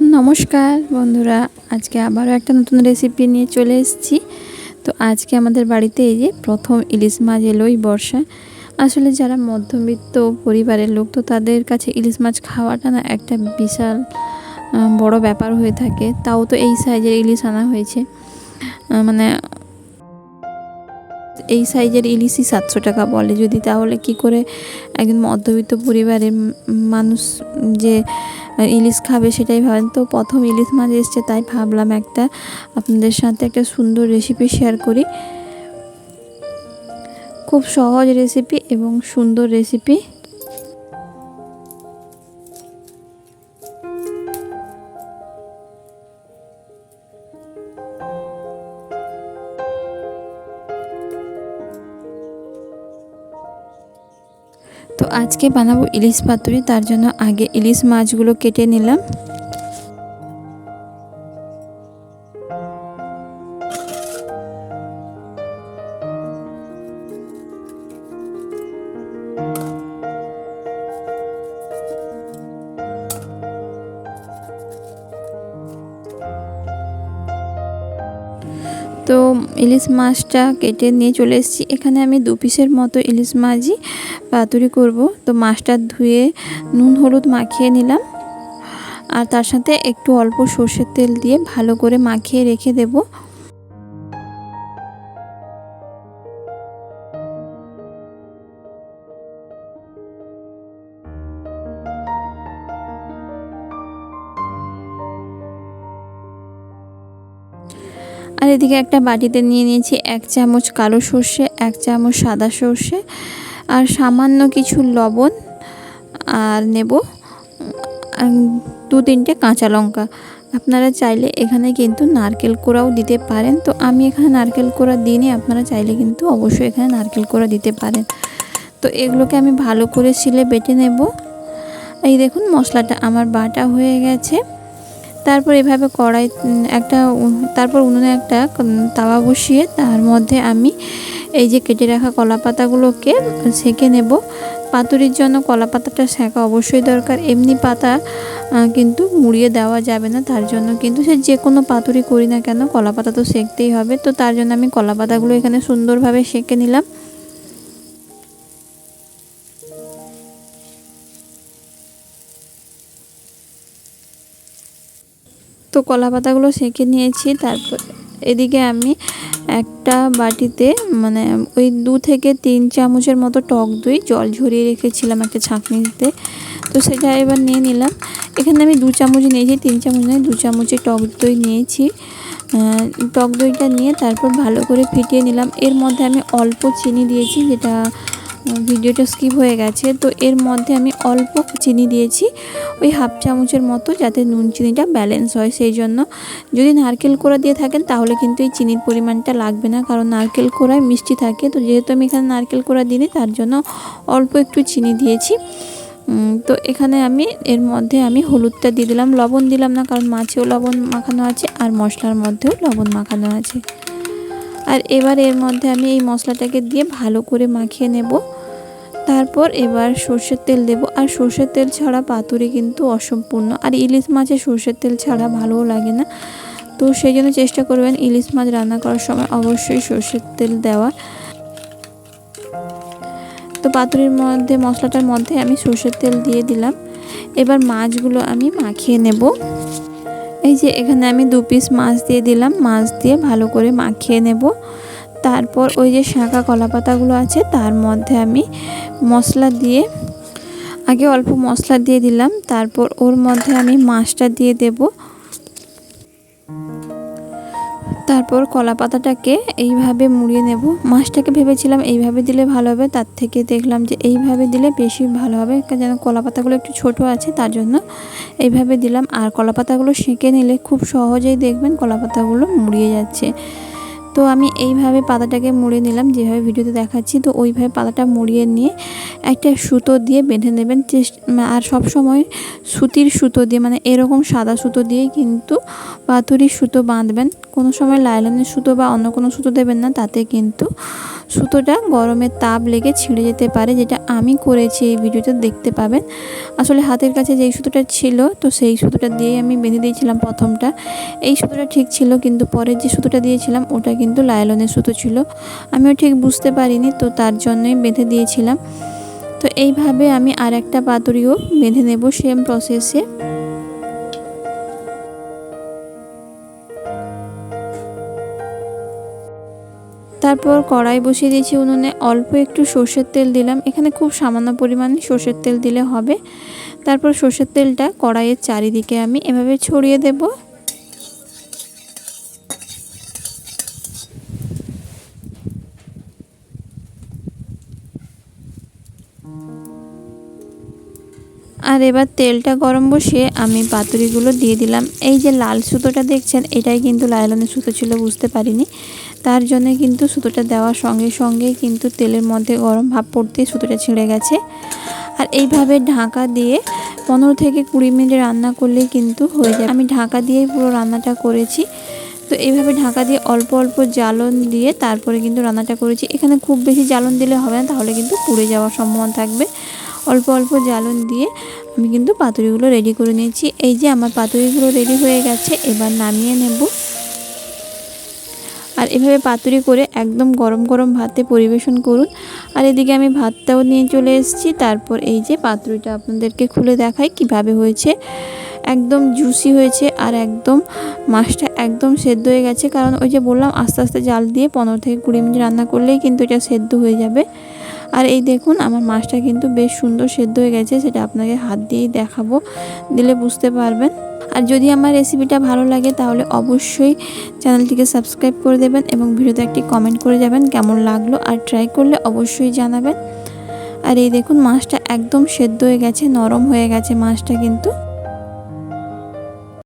নমস্কার বন্ধুরা, আজকে আবারও একটা নতুন রেসিপি নিয়ে চলে এসেছি। তো আজকে আমাদের বাড়িতে এই যে প্রথম ইলিশ মাছ এলো এই বর্ষা আসলে যারা মধ্যবিত্ত পরিবারের লোক, তো তাদের কাছে ইলিশ মাছ খাওয়াটা না একটা বিশাল বড় ব্যাপার হয়ে থাকে। তাও তো এই সাইজের ইলিশ আনা হয়েছে। মানে এই সাইজের ইলিশই সাতশো টাকা বলে। যদি তাহলে কি করে একজন মধ্যবিত্ত পরিবারের মানুষ যে ইলিশ খাবে সেটাই ভাবেন? তো প্রথম ইলিশ মাছ এসছে, তাই ভাবলাম একটা আপনাদের সাথে একটা সুন্দর রেসিপি শেয়ার করি। খুব সহজ রেসিপি এবং সুন্দর রেসিপি তো আজকে বানাবো ইলিশ পাতুরি তার জন্য আগে ইলিশ মাছগুলো কেটে নিলাম। তো ইলিশ মাছটা কেটে নিয়ে চলে এসেছি। এখানে আমি দু পিসের মতো ইলিশ মাছই পাতুরি করব। তো মাছটা ধুয়ে নুন, হলুদ মাখিয়ে নিলাম। আর তার সাথে একটু অল্প সর্ষের তেল দিয়ে ভালো করে মাখিয়ে রেখে দেব। আর এদিকে একটা বাটিতে নিয়ে নিয়েছি এক চামচ কালো সর্ষে, এক চামচ সাদা সর্ষে আর সামান্য কিছু লবণ আর নেব দু তিনটে কাঁচা লঙ্কা। আপনারা চাইলে এখানে কিন্তু নারকেল কোড়াও দিতে পারেন। তো আমি এখানে নারকেল কোড়া দিইনি, আপনারা চাইলে কিন্তু অবশ্যই এখানে নারকেল কোড়া দিতে পারেন। তো এগুলোকে আমি ভালো করে শিলে বেটে নেব। এই দেখুন মশলাটা আমার বাটা হয়ে গেছে। তারপর এভাবে কড়াই একটা তারপর উনুনে একটা তাওয়া বসিয়ে তার মধ্যে আমি এই যে কেটে রাখা কলা পাতাগুলোকে সেঁকে নেব। পাতুরির জন্য কলা পাতাটা সেঁকা অবশ্যই দরকার। এমনি পাতা কিন্তু মুড়িয়ে দেওয়া যাবে না, তার জন্য কিন্তু সে যে কোনো পাতুরি করি না কেন কলা পাতা তো সেঁকতেই হবে। তো তার জন্য আমি কলা পাতাগুলো এখানে সুন্দরভাবে সেঁকে নিলাম। তো কলা পাতাগুলো সেঁকে নিয়েছি, তারপর এদিকে আমি একটা বাটিতে মানে ওই দু থেকে তিন চামচের মতো টক দই জল ঝরিয়ে রেখেছিলাম একটা ছাঁকনিতে। তো সেটা এবার নিয়ে নিলাম। এখানে আমি দু চামচ নিয়েছি, তিন চামচ নয়, দু চামচে টক দই নিয়েছি। টক দইটা নিয়ে তারপর ভালো করে ফিটিয়ে নিলাম। এর মধ্যে আমি অল্প চিনি দিয়েছি, যেটা ভিডিওটা স্কিপ হয়ে গেছে। তো এর মধ্যে আমি অল্প চিনি দিয়েছি, ওই হাফ চামচের মতো যাতে নুন চিনিটা ব্যালেন্স হয়। সেই জন্য যদি নারকেল কোড়া দিয়ে থাকেন, তাহলে কিন্তু এই চিনির পরিমাণটা লাগবে না, কারণ নারকেল কোড়ায় মিষ্টি থাকে। তো যেহেতু আমি এখানে নারকেল কোড়া দিই তার জন্য অল্প একটু চিনি দিয়েছি। তো এখানে আমি, এর মধ্যে আমি হলুদটা দিয়ে দিলাম। লবণ দিলাম না, কারণ মাছেও লবণ মাখানো আছে, আর মশলার মধ্যেও লবণ মাখানো আছে। আর এবার এর মধ্যে আমি এই মশলাটাকে দিয়ে ভালো করে মাখিয়ে নেব। তারপর এবার সর্ষের তেল দেব। আর সর্ষের তেল ছাড়া পাতুরি কিন্তু অসম্পূর্ণ। আর ইলিশ মাছে সর্ষের তেল ছাড়া ভালোও লাগে না। তো সেই জন্য চেষ্টা করবেন ইলিশ মাছ রান্না করার সময় অবশ্যই সর্ষের তেল দেওয়া তো পাতুরির মধ্যে, মশলাটার মধ্যে আমি সর্ষের তেল দিয়ে দিলাম। এবার মাছগুলো আমি মাখিয়ে নেব। এই যে এখানে আমি দু পিস মাছ দিয়ে দিলাম। মাছ দিয়ে ভালো করে মাখিয়ে নেব। তারপর ওই যে শাঁখা কলা পাতাগুলো আছে, তার মধ্যে আমি মশলা দিয়ে, আগে অল্প মশলা দিয়ে দিলাম, তারপর ওর মধ্যে আমি মাছটা দিয়ে দেব। তারপর কলা পাতাটাকে এইভাবে মুড়িয়ে নেব। মাছটাকে ভেবেছিলাম এইভাবে দিলে ভালো হবে, তার থেকে দেখলাম যে এইভাবে দিলে বেশি ভালো হবে, যেন কলা পাতাগুলো একটু ছোট আছে, তার জন্য এইভাবে দিলাম। আর কলা পাতাগুলো সেঁকে নিলে খুব সহজেই দেখবেন কলা পাতাগুলো মুড়িয়ে যাচ্ছে। তো আমি এইভাবে পাতাটাকে মুড়ে নিলাম, যেভাবে ভিডিওতে দেখাচ্ছি। তো ওইভাবে পাতাটা মুড়িয়ে নিয়ে একটা সুতো দিয়ে বেঁধে নেবেন। আর সব সময় সুতির সুতো দিয়ে মানে এরকম সাদা সুতো দিয়ে কিন্তু পাথরির সুতো বাঁধবেন। কোনো সময় লাইলনের সুতো বা অন্য কোনো সুতো দেবেন না, তাতে কিন্তু সুতোটা গরমের তাপ লেগে ছিঁড়ে যেতে পারে, যেটা আমি করেছি এই ভিডিওতে, দেখতে পাবেন। আসলে হাতের কাছে যেই সুতোটা ছিল, তো সেই সুতোটা দিয়ে আমি বেঁধে দিয়েছিলাম প্রথমটা। এই সুতোটা ঠিক ছিল, কিন্তু পরের যে সুতোটা দিয়েছিলাম, ওটা কিন্তু লাইলনের সুতো ছিল। আমিও ঠিক বুঝতে পারিনি, তো তার জন্যই বেঁধে দিয়েছিলাম। তো এইভাবে আমি আর একটা পাতুরিও বেঁধে নেব সেম প্রসেসে তারপর কড়াই বসিয়ে দিয়েছি উনুনে। অল্প একটু সর্ষের তেল দিলাম। এখানে খুব সামান্য পরিমাণে সর্ষের তেল দিলে হবে। তারপর সর্ষের তেলটা কড়াইয়ের চারিদিকে আমি এভাবে ছড়িয়ে দেব। আর এবার তেলটা গরম বসিয়ে আমি পাতুরিগুলো দিয়ে দিলাম। এই যে লাল সুতোটা দেখছেন, এটাই কিন্তু লাইলনের সুতো ছিল, বুঝতে পারিনি। তার জন্য কিন্তু সুতোটা দেওয়ার সঙ্গে সঙ্গে কিন্তু তেলের মধ্যে গরম ভাব পড়তে সুতোটা ছিঁড়ে গেছে। আর এইভাবে ঢাকা দিয়ে পনেরো থেকে কুড়ি মিনিট রান্না করলেই কিন্তু হয়ে যায় আমি ঢাকা দিয়েই পুরো রান্নাটা করেছি। তো এইভাবে ঢাকা দিয়ে অল্প অল্প জ্বালন দিয়ে তারপরে কিন্তু রান্নাটা করেছি। এখানে খুব বেশি জ্বালন দিলে হবে না, তাহলে কিন্তু পুড়ে যাওয়ার সম্ভাবনা থাকবে। অল্প অল্প জ্বালন দিয়ে আমি কিন্তু পাতুরিগুলো রেডি করে নিয়েছি। এই যে আমার পাতুরিগুলো রেডি হয়ে গেছে, এবার নামিয়ে নেব। আর এভাবে পাতুরি করে একদম গরম গরম ভাতে পরিবেশন করুন। আর এদিকে আমি ভাতটাও নিয়ে চলে এসেছি। তারপর এই যে পাতুরিটা আপনাদেরকে খুলে দেখাই কীভাবে হয়েছে। একদম জুসি হয়েছে আর একদম মাছটা একদম সেদ্ধ হয়ে গেছে। কারণ ওই যে বললাম, আস্তে আস্তে জাল দিয়ে পনেরো থেকে কুড়ি মিনিট রান্না করলেই কিন্তু এটা সেদ্ধ হয়ে যাবে। আর এই দেখুন, আমার মাছটা কিন্তু বেশ সুন্দর সেদ্ধ হয়ে গেছে। সেটা আপনাকে হাত দিয়েই দেখাবো। দিলে বুঝতে পারবেন। আর যদি আমার রেসিপিটা ভালো লাগে, তাহলে অবশ্যই চ্যানেলটিকে সাবস্ক্রাইব করে দেবেন এবং ভিডিওতে একটি কমেন্ট করে যাবেন কেমন লাগল আর ট্রাই করলে অবশ্যই জানাবেন। আর এই দেখুন, মাছটা একদম সেদ্ধ হয়ে গেছে, নরম হয়ে গেছে মাছটা কিন্তু।